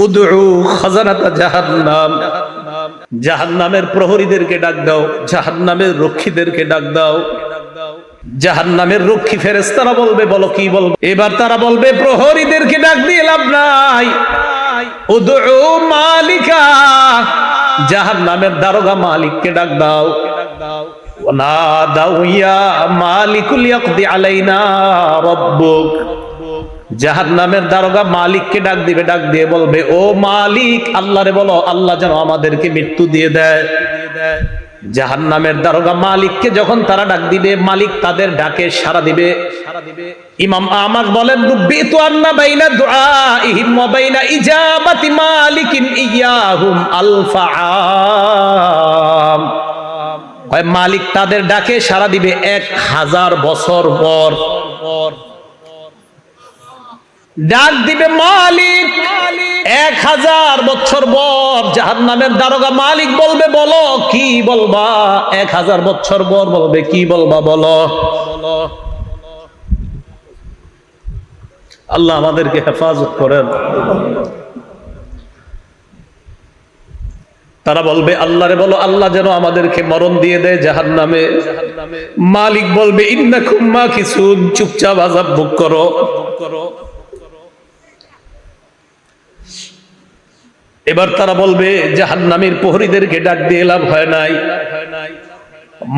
উদু খাজানাতা জাহান্নাম। জাহান্নামের প্রহরীদেরকে ডাক দাও, জাহান্নামের রক্ষীদেরকে ডাক দাও। জাহান নামের রক্ষী ফেরেস তারা বলবে, বলো কি বলব? এবার তারা বলবে, প্রহরীদেরকে ডাক দিয়ে লাভ নাই। মালিকা। জাহান নামের দারোগা মালিককে ডাক দাও। না দাউয়া মালিকুল ইয়াকদি আলাইনা রব্বুক। জাহাদ নামের দারোগা মালিককে ডাক দিবে, ডাক দিয়ে বলবে, ও মালিক, আল্লাহরে বলো, আল্লাহ যেন আমাদেরকে মৃত্যু দিয়ে দেয়। জাহান নামের দারোগা মালিককে যখন তারা ডাক দিবে, মালিক তাদের ডাকে সারা দিবে। ইমাম বলেন মালিকিন আলফা মালিক তাদের ডাকে সারা দিবে এক হাজার বছর পর। ডাক দিবে মালিক। এক হাজার বছর পর জাহান নামের দারোগা মালিক বলবে, বলো, কি বলবা? এক হাজার বছর পর বলবে, কি বলবা, বলো? আল্লাহ আমাদেরকে হেফাজত করেন। তারা বলবে আল্লাহরে বলো, আল্লাহ যেন আমাদেরকে মরণ দিয়ে দেয় জাহান নামে মালিক বলবে ইন্না খুম্মা কিছু চুপচাপ আজাব ভোগ করো। এবার তারা বলবে জাহান নামের প্রহরীদেরকে ডাক দিয়ে লাভ হয় নাই।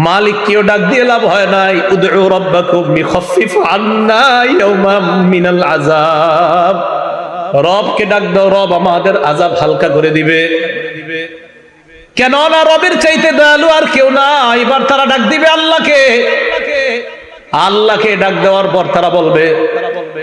মালিক কেউ ডাক দিয়ে লাভ হয় নাই। উদউ রাব্বাকুম মিখাফফিফ মিনাল আযাব। রবকে ডাক দাও, রব আমাদের আযাব হালকা করে দিবে। কেন না রবের চাইতে দয়ালু আর কেউ না। এবার তারা ডাক দিবে আল্লাহকে। আল্লাহকে ডাক দেওয়ার পর তারা বলবে তারা বলবে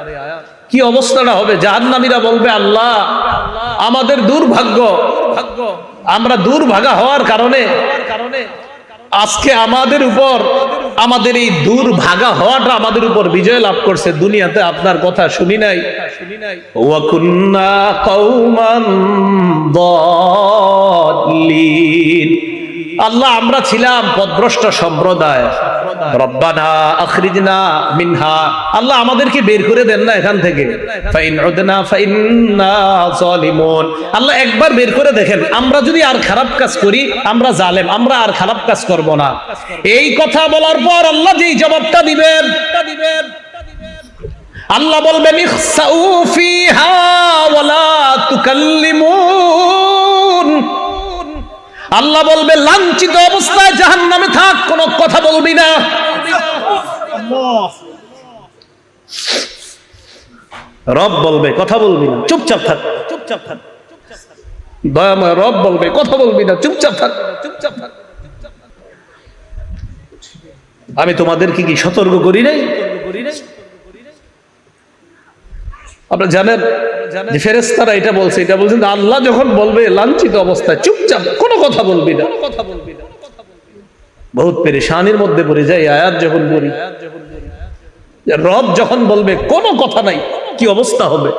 কি অবস্থাটা হবে? জাহান্নামীরা বলবে, আল্লাহ, আমাদের দুর্ভাগ্য। আমরা দুর্ভাগা হওয়ার কারণে আজকে আমাদের উপর, আমাদের এই দুর্ভাগা হওয়াটা আমাদের উপর বিজয় লাভ করছে। দুনিয়াতে আপনার কথা শুনি নাই। আল্লাহ, আমরা ছিলাম পদভ্রষ্ট সম্প্রদায় আল্লাহ আমরা জালেম, আমরা আর খারাপ কাজ করব না। এই কথা বলার পর আল্লাহ জবাবটা দিবেন, আল্লাহ বলবেন আল্লাহ বলবে, লাঞ্ছিত অবস্থায় জাহান নামে থাক, কোনো কথা বলবি না। রব বলবে, কথা বলবি না, চুপচাপ থাক চুপচাপ থাক। দয়াময় রব বলবে, কথা বলবি না, চুপচাপ থাক চুপচাপ থাক। আমি তোমাদেরকে কি সতর্ক করি নাই? আপনারা জানেন যে ফেরেস্তারা এটা বলছে, এটা বলছেন আল্লাহ যখন বলবে, লাঞ্ছিত অবস্থায় চুপচাপ কোনো কথা বলবি না। কথা বলবি না বহুত পেরেশানির মধ্যে পড়ে যায় আয়াত যখন বলি রব যখন বলবে, কোনো কথা নাই, কি অবস্থা হবে?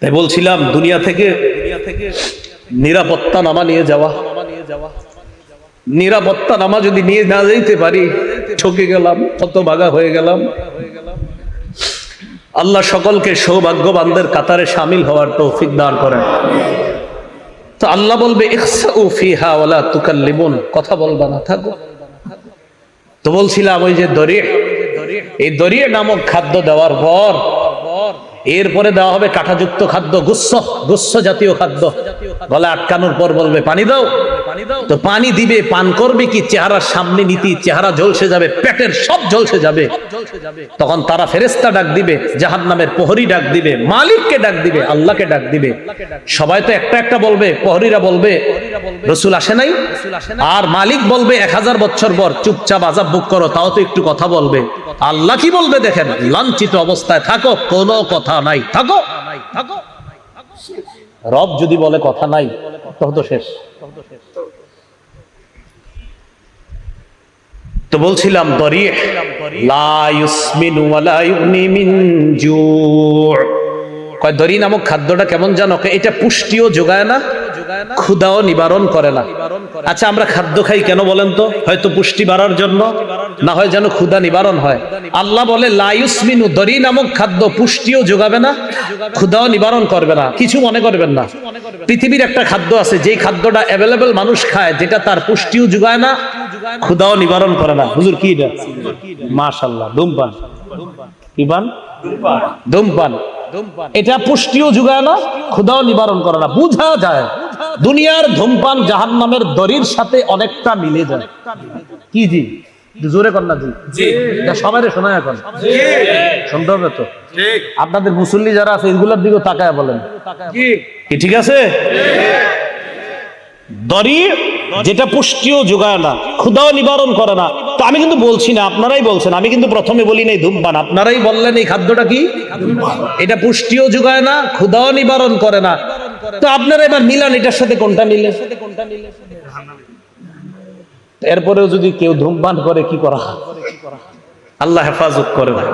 তাই বলছিলাম, দুনিয়া থেকে দুনিয়া থেকে নিরাপত্তা নামা নিয়ে যাওয়া। নিরাপত্তা নামা যদি নিয়ে না যাইতে পারি, ঠকে গেলাম কত বাগা হয়ে গেলাম। আল্লাহ সকলকে সৌভাগ্যবানদের কাতারে সামিল হওয়ার তৌফিক দান করেন। তো আল্লাহ বলবে কথা বলবা না, থাকো। তো বলছিলাম ওই যে দরিয়ে এই দরিয়ে নামক খাদ্য দেওয়ার পর, এরপরে দেওয়া হবে কাঁটাযুক্ত খাদ্য, গুচ্ছ গুচ্ছ জাতীয় খাদ্য। গলা আটকানোর পর বলবে, পানি দাও। তো পানি দিবে পান করবে কি? চেহারার সামনে নীতি চেহারা ঝলসে যাবে পেটের সব ঝলসে যাবে। তখন তারা ফেরেস্তা ডাক দিবে জাহান নামের প্রহরী ডাক দিবে মালিককে ডাক দিবে আল্লাহকে ডাক দিবে। সবাই তো একটা একটা বলবে প্রহরীরা বলবে রসুল আসে নাই? আর মালিক বলবে এক হাজার বছর পর চুপচাপ আজাব বুক করো তাও তো একটু কথা বলবে। আল্লাহ কি বলবে দেখেন লাঞ্ছিত অবস্থায় থাকো কোনো কথা নাই। থাকো। থাকো। রব যদি বলে কথা নাই তো শেষ। তো বলছিলাম, দরি নামক খাদ্যটা কেমন জানো? এটা পুষ্টিও যোগায় না ক্ষুদাও নিবারণ করে না। আচ্ছা আমরা খাদ্য খাই কেন বলেন তো? হয়তো পুষ্টি বাড়ার জন্য, না হয় যেন ক্ষুদা নিবারণ হয়। আল্লাহ বলে লাইসমিনু দরি নামক খাদ্য পুষ্টিও যোগাবে না ক্ষুদাও নিবারণ করবে না। কিছু মনে করবেন না। পৃথিবীর একটা খাদ্য আছে, যেই খাদ্যটা অ্যাভেলেবেল মানুষ খায়, যেটা তার পুষ্টিও যোগায় না ক্ষুদাও নিবারণ করে না। হুজুর কি এটা? মাশাল্লাহ ধূমপান। কি পান? ধূমপান। এটা পুষ্টিও যোগায় না ক্ষুদাও নিবারণ করে না। বুঝা যায় দুনিয়ার ধূমপান জাহান নামের দরির সাথে অনেকটা মিলে যায়। কি জি? জোরে কর না জি। এটা সবাই শোনা এখন। শুনতে হবে তো? আপনাদের মুসল্লি যারা আছে এগুলোর দিকে তাকায় বলেন। কি? ঠিক আছে? দরি যেটা পুষ্টিও যোগায় না, ক্ষুদাও নিবারণ করে না। তো আমি কিন্তু বলছি না, আপনারাই বলছেন, আমি কিন্তু প্রথমে বলি নাই, ধূমপান। আপনারাই বললেন এই খাদ্যটা কি? এটা পুষ্টিও যোগায় না, ক্ষুদাও নিবারণ করে না। তো আপনারা এবার মিলান, এটার সাথে কোনটা মিলে? এরপরেও যদি কেউ ধূমপান করে, কি করা আল্লাহ হেফাজত করে না।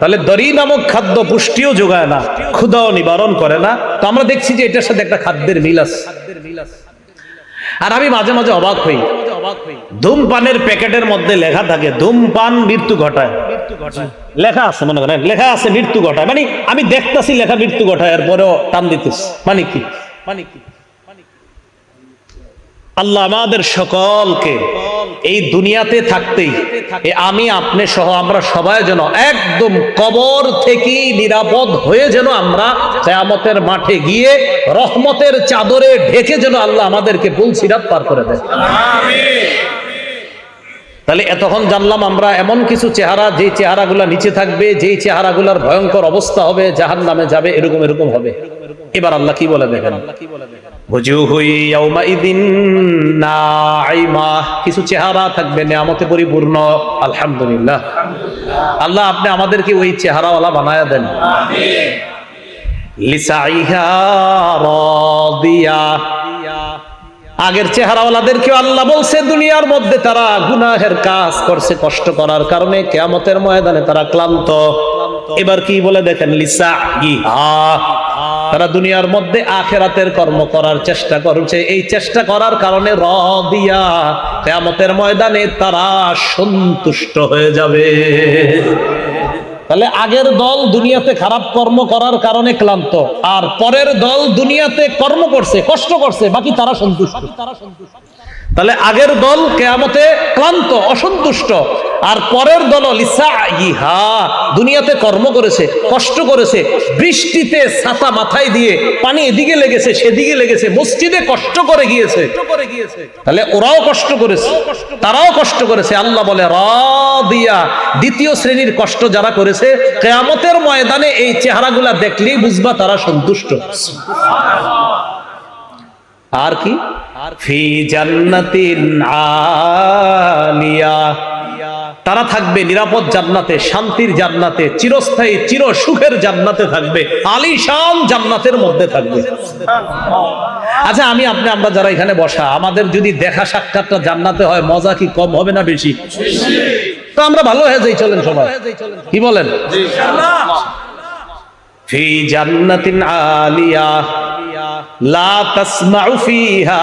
তাহলে দরি নামক খাদ্য পুষ্টিও যোগায় না, ক্ষুদাও নিবারণ করে না। তো আমরা দেখছি যে এটার সাথে একটা খাদ্যের মিল আছে। আর আমি মাঝে মাঝে অবাক হই। ধূমপানের প্যাকেটের মধ্যে লেখা থাকে, ধূমপান মৃত্যু ঘটায়। লেখা আছে, মনে করেন, লেখা আছে, মৃত্যু ঘটায়। মানে আমি দেখতাছি লেখা মৃত্যু ঘটায় এরপরেও টান দিতেছি। মানে কি? মানে কি? আল্লাহ আমাদের সকলকে এই দুনিয়াতে থাকতেই আমি, আপনি সহ আমরা সবাই যেন একদম কবর থেকেই নিরাপদ হয়ে যেন আমরা কেয়ামতের মাঠে গিয়ে রহমতের চাদরে ঢেকে যেন আল্লাহ আমাদেরকে ফুল সিরাত পার করে দেয় তাহলে এতক্ষণ জানলাম আমরা এমন কিছু চেহারা যেই চেহারাগুলা নিচে থাকবে, যেই চেহারাগুলার ভয়ঙ্কর অবস্থা হবে জাহান নামে যাবে, এরকম এরকম হবে। এবার আল্লাহ কি বলে দেখেন? কিছু চেহারা থাকবে, নিয়ামতে পরিপূর্ণ, আলহামদুলিল্লাহ। আল্লাহ, আপনি আমাদেরকে ওই চেহারাওয়ালা বানায়া দেন। আগের চেহারাওয়ালাদেরকেও আল্লাহ বলছে, দুনিয়ার মধ্যে তারা গুনাহের কাজ করছে, কষ্ট করার কারণে কেয়ামতের ময়দানে তারা ক্লান্ত। এবার কি বলে দেখেন? লিসা ইহা তারা দুনিয়ার মধ্যে আখেরাতের কর্ম করার চেষ্টা করছে। এই চেষ্টা করার কারণে র দিয়া কেয়ামতের ময়দানে তারা সন্তুষ্ট হয়ে যাবে। তাহলে আগের দল দুনিয়াতে খারাপ কর্ম করার কারণে ক্লান্ত, আর পরের দল দুনিয়াতে কর্ম করছে, কষ্ট করছে, বাকি তারা সন্তুষ্ট। তাহলে আগের দল কেয়ামতে ক্লান্ত, অসন্তুষ্ট, আর পরের দল ইহা দুনিয়াতে কর্ম করেছে, কষ্ট করেছে, বৃষ্টিতে ছাতা মাথায় দিয়ে পানি এদিকে লেগেছে, সেদিকে লেগেছে, মসজিদে কষ্ট করে গিয়েছে। তাহলে ওরাও কষ্ট করেছে, তারাও কষ্ট করেছে, আল্লাহ বলে, র দিয়া, দ্বিতীয় শ্রেণির কষ্ট যারা করেছে কেয়ামতের ময়দানে এই চেহারাগুলা দেখলেই বুঝবা তারা সন্তুষ্ট। আর কি? ফি জান্নাতিন আলিয়া। তারা থাকবে নিরাপদ জান্নাতে, শান্তির জান্নাতে, চিরস্থায়ী, চির সুখের জান্নাতে থাকবে, আলিশান জান্নাতের মধ্যে থাকবে। আচ্ছা আমি, আপনি, আমরা যারা এখানে বসা, আমাদের যদি দেখা সাক্ষাৎটা জান্নাতে হয়, মজা কি কম হবে না বেশি? তো আমরা ভালো হয়ে যাই, চলেন সবাই। কি বলেন? ফি জান্নাতিন আলিয়া, লা তাসমাউ ফিহা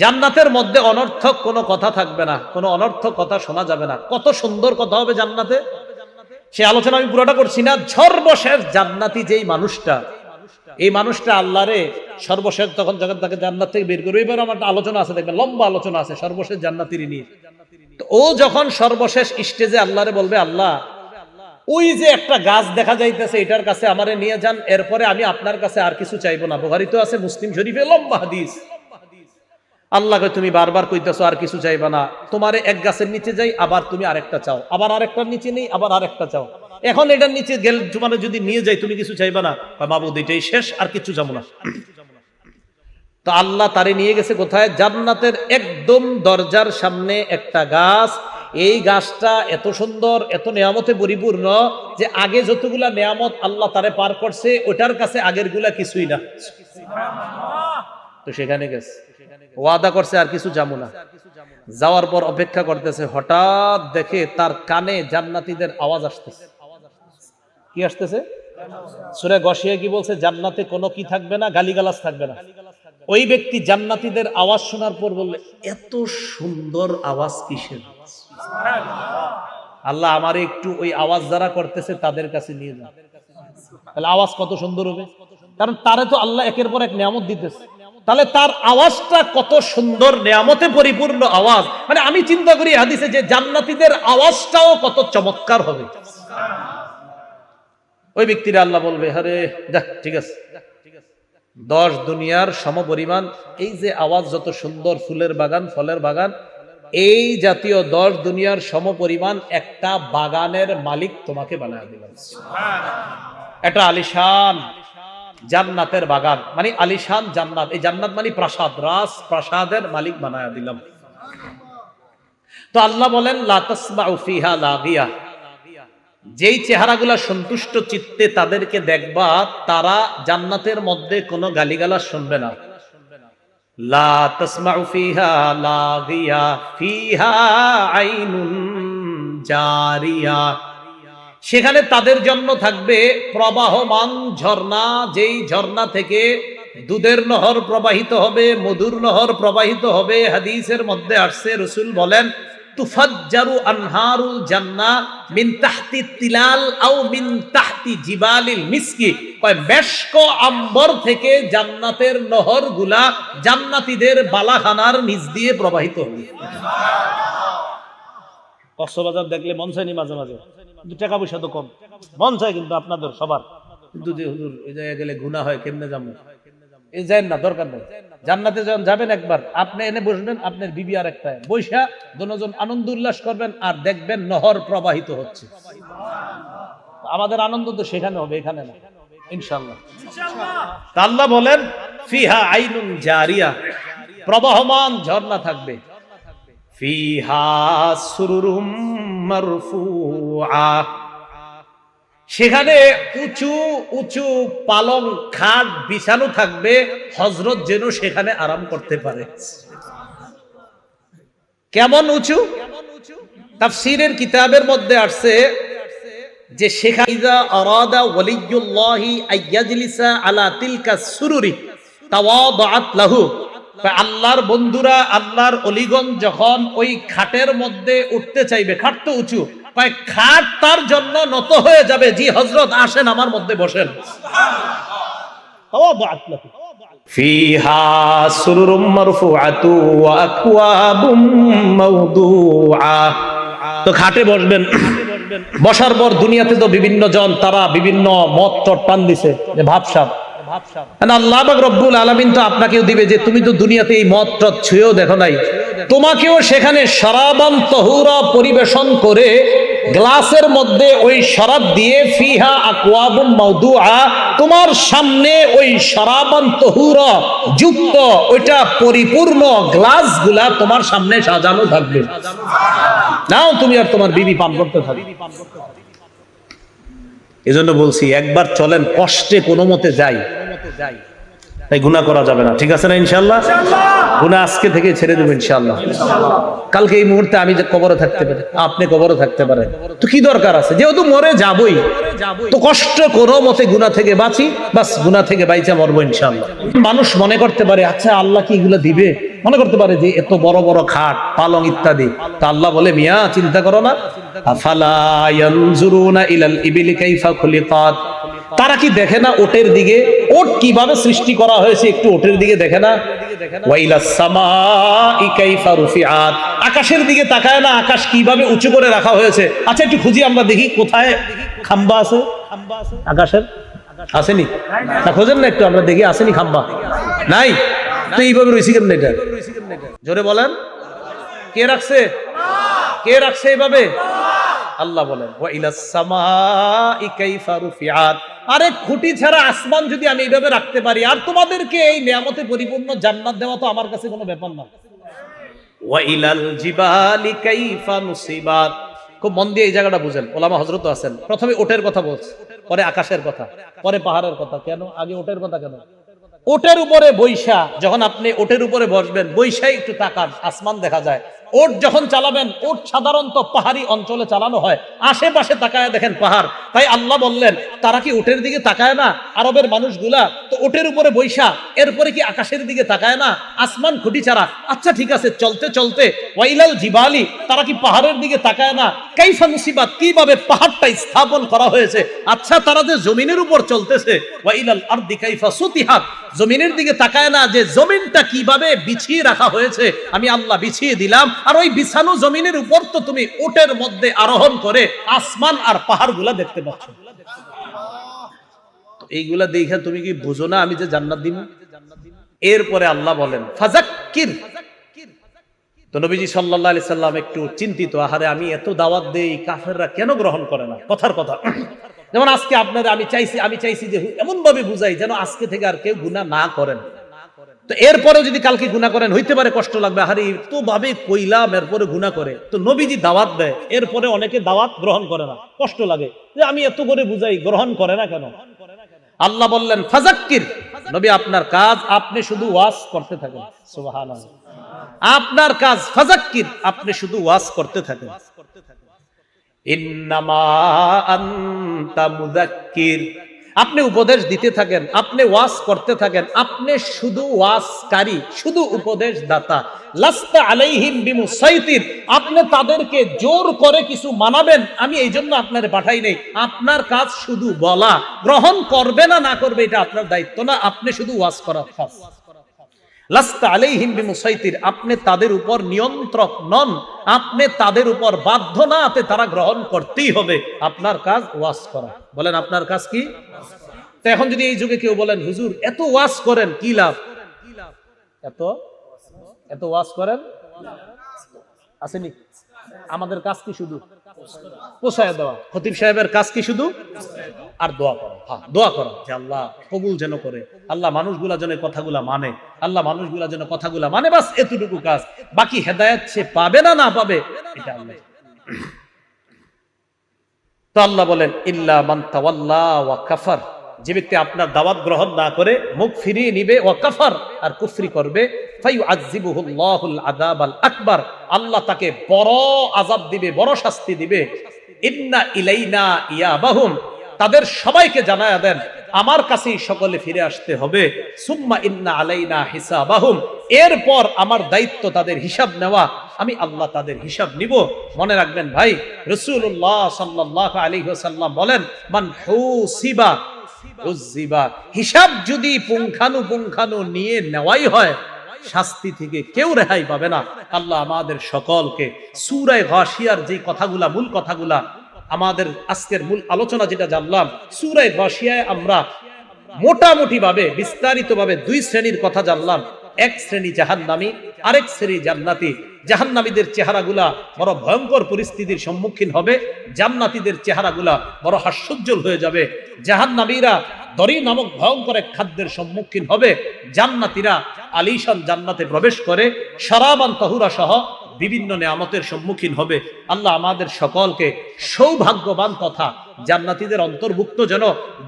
জান্নাতের মধ্যে অনর্থক কোনো কথা থাকবে না, কোনো অনর্থক কথা শোনা যাবে না। কত সুন্দর কথা হবে জান্নাতে। সে আলোচনা আমি পুরোটা করছি না, সর্বশেষ জান্নাতি যেই মানুষটা, এই মানুষটা আল্লাহরে সর্বশেষ তখন যখন তাকে জান্নাত থেকে বের করবে এবার আমার আলোচনা আছে, দেখবেন, লম্বা আলোচনা আছে, সর্বশেষ জান্নাতির নিয়ে তো ও যখন সর্বশেষ স্টেজে আল্লাহরে বলবে, আল্লাহ, ওই যে একটা গাছ দেখা যাইতেছে, এটার কাছে আমারে নিয়ে যান, এরপরে আমি আপনার কাছে আর কিছু চাইব না। বুখারী তো আছে, মুসলিম শরীফে লম্বা হাদিস। আল্লাহকে তুমি বারবার কইতেছো আর কিছু চাইবা না। তোমারে এক গাছের নিচে যাই, আবার তুমি আরেকটা চাও। আবার আরেকটার নিচে নেই, আবার আরেকটা চাও। এখন এটার নিচে গেল তোমার যদি নিয়ে যাই, তুমি কিছু চাইবা না? বাবু এটাই শেষ, আর কিছু যাব না। তো আল্লাহ তারে নিয়ে গেছে কোথায়? জান্নাতের একদম দরজার সামনে একটা গাছ। এই গাছটা এত সুন্দর, এত নিয়ামতে পরিপূর্ণ যে আগে যতগুলা নিয়ামত আল্লাহ তারে পার করছে, ওটার কাছে আগেরগুলা কিছুই না। তো সেখানে গেছে। ওয়াদা করছে আর কিছু যাব না। যাওয়ার পর অপেক্ষা করতেছে, হঠাৎ দেখে তার কানে জান্নাতীদের আওয়াজ আসতেছে। কি আসতেছে? সুরে গসিয়ে কি বলছে, জান্নাতে কোনো কি থাকবে না, গালিগালাজ থাকবে না। ওই ব্যক্তি জান্নাতীদের আওয়াজ শোনার পর বললে, এত সুন্দর আওয়াজ কিসের? আল্লাহ আমার একটু ওই আওয়াজ যারা করতেছে তাদের কাছে নিয়ে যান। তাহলে আওয়াজ কত সুন্দর হবে? কারণ তারে তো আল্লাহ একের পর এক নিয়ামত দিতেছে। তাহলে তার আওয়াজটা কত সুন্দর নিয়ামতে পরিপূর্ণ আওয়াজ। মানে আমি চিন্তা করি হাদিসে যে জান্নাতীদের আওয়াজটাও কত চমৎকার হবে। ওই ব্যক্তিরা আল্লাহ বলবে আরে যাক ঠিক আছে। দশ দুনিয়ার সম সমপরিমাণ এই যে আওয়াজ যত সুন্দর ফুলের বাগান ফলের বাগান এই জাতীয় দশ দুনিয়ার সম সমপরিমাণ একটা বাগানের মালিক তোমাকে বানায় দিলাম একটা আলিশান। জান্নাতের বাগান। মানে আলিশান জান্নাত। এই জান্নাত মানে প্রাসাদ। রাস প্রাসাদের মালিক বানায় দিলাম। তো আল্লাহ বলেন লাতাসমা লাগিয়া। যেই চেহারাগুলা সন্তুষ্ট চিত্তে তাদেরকে দেখবা, তারা জান্নাতের মধ্যে কোনো গালিগালা শুনবে না। লাগিয়া, ফিহা আইনুন জারিয়া। সেখানে তাদের জন্য থাকবে প্রবাহমান ঝর্ণা, যেই ঝর্ণা থেকে দুধের নহর প্রবাহিত হবে, মধুর নহর প্রবাহিত হবে। হাদিসের মধ্যে আসছে, রসুল বলেন, তুফাজ্জারু আনহারুল জান্না মিন তাহতি তিলাল আও মিন তাহতি জিবালিল মিসকি। কয়, মেশক আম্বর থেকে জান্নাতের নহরগুলা জান্নাতীদের বালাখানার নিচ দিয়ে প্রবাহিত হবে। কক্সবাজার দেখলে মন চায়নি মাঝে মাঝে। কিন্তু টাকা পয়সা তো কম। মন চায় কিন্তু আপনাদের সবার। কিন্তু যে হুজুর, ওই জায়গায় গেলে গুণা হয়, কেমনে যাব? এই যায় না, দরকার নেই। জান্নাতে যখন যাবেন একবার, আপনি এনে বসবেন, আপনার বিবি আর একটা বৈশা দুজন আনন্দ উল্লাস করবেন আর দেখবেন নহর প্রবাহিত হচ্ছে। আমাদের আনন্দ তো সেখানে হবে, এখানে না। ইনশাল্লাহ আল্লাহ বলেন, ফিহা আইনুন জারিয়া। প্রবাহমান ঝর্ণা থাকবে। সেখানে উঁচু উঁচু পালং খাট বিছানো থাকবে হজরত যেন সেখানে আরাম করতে পারে। কেমন উঁচু? তাফসীরের কিতাবের মধ্যে আসছে যে আইয়াজলিসা আলা তিলকা সুরুরি, তাওয়াদাআত লাহু। আল্লাহর বন্ধুরা আল্লাহর অলিগন যখন ওই খাটের মধ্যে উঠতে চাইবে খাট তো উঁচু কয় খাট তার জন্য নত হয়ে যাবে জি হজরত আসেন আমার মধ্যে বসেন তাওয়াদাআত লাহু فيها سرر مرفوعة وأكواب موضوعة তো খাটে বসবেন বসার পর দুনিয়াতে তো বিভিন্ন জন তারা বিভিন্ন মত টট টান দিছে যে ভাবসাব আল্লাহ রব্বুল আলামিন তো আপনাকেও দিবে যে তুমি তো দুনিয়াতে এই মত ছুঁয়েও দেখো নাই। তোমাকেও সেখানে তহুরা পরিবেশন করে গ্লাসের মধ্যে ওই শরাব দিয়ে ফিহা তোমার সামনে ওই শরাবান তহুরা যুক্ত ওইটা পরিপূর্ণ গ্লাসগুলা তোমার সামনে সাজানো থাকবে। নাও তুমি আর তোমার বিবি পান করতে থাকবে এজন্য বলছি একবার চলেন কষ্টে কোনো মতে যাই। তাই গুণা করা যাবে না ঠিক আছে না ইনশাল্লাহ গুণা আজকে থেকে ছেড়ে দেবো ইনশাল্লাহ কালকে এই মুহূর্তে আমি যে কবরে থাকতে পারি আপনি কবরে থাকতে পারেন। তো কি দরকার আছে? যেহেতু মরে যাবই তো কষ্ট কোনো মতে গুণা থেকে বাঁচি বাস গুণা থেকে বাইচা মরবো ইনশাল্লাহ মানুষ মনে করতে পারে আচ্ছা আল্লাহ কি এগুলো দিবে? মনে করতে পারে যে এত বড় বড় খাট, পালং ইত্যাদি। তা আল্লাহ বলে, মিয়া, চিন্তা করো না। তারা কি দেখে না ওটের দিকে, ওট কীভাবে সৃষ্টি করা হয়েছে একটু ওটের দিকে দেখে না? আকাশের দিকে তাকায় না, আকাশ কীভাবে উঁচু করে রাখা হয়েছে? আচ্ছা একটু খুঁজি, আমরা দেখি কোথায় খাম্বা আছে। আকাশের? আসেনি? না, খোঁজেন না একটু, আমরা দেখি, আসেনি খাম্বা? নাই? এইভাবে রয়েছি এটা? জোরে বলেন। কে রাখছে? কে রাখছে এইভাবে? আল্লাহ বলেন আরে খুঁটি ছাড়া আসমান যদি আমি এইভাবে রাখতে পারি, আর তোমাদেরকে এই নিয়ামতে পরিপূর্ণ জান্নাত দেওয়া তো আমার কাছে কোনো ব্যাপার না। খুব মন দিয়ে এই জায়গাটা বুঝেন, ওলামা হজরত আছেন। প্রথমে ওটের কথা বলছে, পরে আকাশের কথা, পরে পাহাড়ের কথা। কেন? আগে ওটের কথা কেন? ওটের উপরে বৈশা যখন আপনি ওটের উপরে বসবেন বৈশা একটু তাকান আসমান দেখা যায়। ওট যখন চালাবেন, ওট সাধারণত পাহাড়ি অঞ্চলে চালানো হয়। আশেপাশে তাকায় দেখেন পাহাড়। তাই আল্লাহ বললেন, তারা কি ওটের দিকে তাকায় না? আরবের মানুষগুলা তো ওটের উপরে বৈশা। এরপরে কি আকাশের দিকে তাকায় না? আসমান খুঁটি ছাড়া। আচ্ছা ঠিক আছে, চলতে চলতে। ওয়াইলাল জিবালি, তারা কি পাহাড়ের দিকে তাকায় না? কাইফা মুসিবাত, কীভাবে পাহাড়টা স্থাপন করা হয়েছে? আচ্ছা তারা যে জমিনের উপর চলতেছে। ওয়াইলাল আরদি কাইফা সুতিহাত, জমিনের দিকে তাকায় না যে জমিনটা কীভাবে বিছিয়ে রাখা হয়েছে? আমি আল্লাহ বিছিয়ে দিলাম আর ওই বিছানো জমিনের উপর তো তুমি ওটের মধ্যে আরোহণ করে আসমান আর পাহাড়গুলা দেখতে পাচ্ছ। এইগুলা দেখে তুমি কি বুঝো না আমি যে জান্নাত দিব? এরপরে আল্লাহ বলেন ফাজাক্কির তো নবীজি সাল্লাল্লাহু আলাইহি সাল্লাম একটু চিন্তিত, আহারে, আমি এত দাওয়াত দেই, কাফেররা কেন গ্রহণ করে না? কথার কথা। যেমন আজকে আপনারা আমি চাইছি আমি চাইছি যে এমন ভাবে বুঝাই যেন আজকে থেকে আর কেউ গুনাহ না করেন। তো এরপরে যদি কালকে গুনাহ করেন, হইতে পারে কষ্ট লাগবে। আহারে, তো ভাবে কইলাম, এরপরে গুনাহ করে। তো নবীজি দাওয়াত দেয়, এরপরে অনেকে দাওয়াত গ্রহণ করে না। কষ্ট লাগে। যে আমি এত করে বুঝাই, গ্রহণ করে না কেন? আল্লাহ বললেন ফাজাক্কির নবী, আপনার কাজ, আপনি শুধু ওয়াজ করতে থাকেন। সুবহানাল্লাহ। আপনার কাজ ফাজাক্কির আপনি শুধু ওয়াজ করতে থাকেন। ইন্নামা আনতা মুযাক্কির। আপনি উপদেশ দিতে থাকেন, আপনি ওয়াজ করতে থাকেন, আপনি শুধু ওয়াজকারী, শুধু উপদেশ দাতা লাস্তা আলাইহিম বিমুসাইতির আপনি তাদেরকে জোর করে কিছু মানাবেন, আমি এই জন্য আপনার পাঠাই নেই। আপনার কাজ শুধু বলা, গ্রহণ করবে না না করবে, এটা আপনার দায়িত্ব না, আপনি শুধু ওয়াজ করার কাজ আপনি তাদের উপর নিয়ন্ত্রক নন, আপনি তাদের উপর বাধ্য না আতে তারা গ্রহণ করতেই হবে। আপনার কাজ ওয়াজ করা। বলেন, আপনার কাজ কি? এখন যদি এই যুগে কেউ বলেন, হুজুর, এত ওয়াজ করেন, কি লাভ? এত? এত ওয়াজ করেন? আসেনি? আমাদের কাজ কি শুধু? পোষায় দেওয়া। খতিব সাহেবের কাজ কি শুধু? আর দোয়া করো। হ্যাঁ দোয়া করো। যে আল্লাহ কবুল যেন করে, আল্লাহ মানুষগুলা যেন কথাগুলা মানে আল্লাহ মানুষগুলা যেন কথাগুলা মানে বাস এতটুকু কাজ। বাকি হেদায়েত সে পাবে না না পাবে, এটা আল্লাহ তো আল্লাহ বলেন, ইল্লা মান তাওয়াল্লা ওয়া কাফার। যে ব্যক্তি আপনার দাওয়াত গ্রহণ না করে মুখ ফিরিয়ে নিবে, ওয়া কাফার, আর কুফরি করবে আকবার, আল্লাহ তাকে বড় আযাব দিবে, বড় শাস্তি দিবে। ইন্না ইলাইনা ইয়াবাহুম, তাদের সবাইকে জানায়া দেন, আমার কাছেই সকলে ফিরে আসতে হবে। সুম্মা ইন্না আলাইনা হিসাবাহুম, এরপর আমার দায়িত্ব তাদের হিসাব নেওয়া, আমি আল্লাহ তাদের হিসাব নিব। মনে রাখবেন ভাই রসুল্লাহ সাল্লাহ আলী সাল্লাম বলেন, মান হুসিবা উজ্জিবা হিসাব যদি পুঙ্খানু পুঙ্খানু নিয়ে নেওয়াই হয়, শাস্তি থেকে কেউ রেহাই পাবে না। আল্লাহ আমাদের সকলকে সুরায় ঘাসিয়ার যে কথাগুলা, মূল কথাগুলা, আমাদের আজকের মূল আলোচনা যেটা জানলাম, সুরায় ঘাসিয়ায় আমরা মোটামুটি ভাবে বিস্তারিত ভাবে দুই শ্রেণির কথা জানলাম। এক শ্রেণি জাহান্নামী, আরেক শ্রেণি জান্নাতি। জাহান্নামীদের চেহারাগুলা বড় ভয়ঙ্কর পরিস্থিতির সম্মুখীন হবে, জান্নাতীদের চেহারাগুলা বড় হাস্যোজ্জ্বল হয়ে যাবে। জাহান্নামীরা দরি নামক ভয়ঙ্কর এক খাদ্যের সম্মুখীন হবে। জান্নাতিরা আলিশান জান্নাতে প্রবেশ করে, সারাবান তহুরা সহ বিভিন্ন নেয়ামতের সম্মুখীন হবে। আল্লাহ আমাদের সকলকে সৌভাগ্যবান তথা জান্নাতীদের অন্তর্ভুক্ত যেন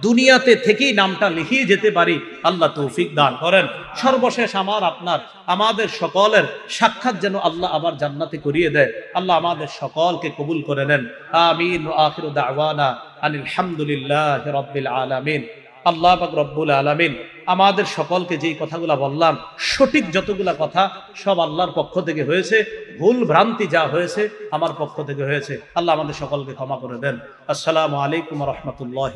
দুনিয়াতে থেকেই নামটা লিখিয়ে যেতে পারি। আল্লাহ তৌফিক দান করেন। সর্বশেষ আমার, আপনার, আমাদের সকলের সাক্ষাৎ যেন আল্লাহ আবার জান্নাতে করিয়ে দেয়। আল্লাহ আমাদের সকলকে কবুল করে নেন। আমিন। আখির দাওয়ানা আনিল হামদুলিল্লাহ রব্বিল আলামিন। আল্লাহ পাক রব্বুল আলমিন আমাদের সকলকে যেই কথাগুলা বললাম, সঠিক যতগুলা কথা সব আল্লাহর পক্ষ থেকে হয়েছে, ভুল ভ্রান্তি যা হয়েছে আমার পক্ষ থেকে হয়েছে। আল্লাহ আমাদের সকলকে ক্ষমা করে দেন। আসসালামু আলাইকুম রহমতুল্লাহ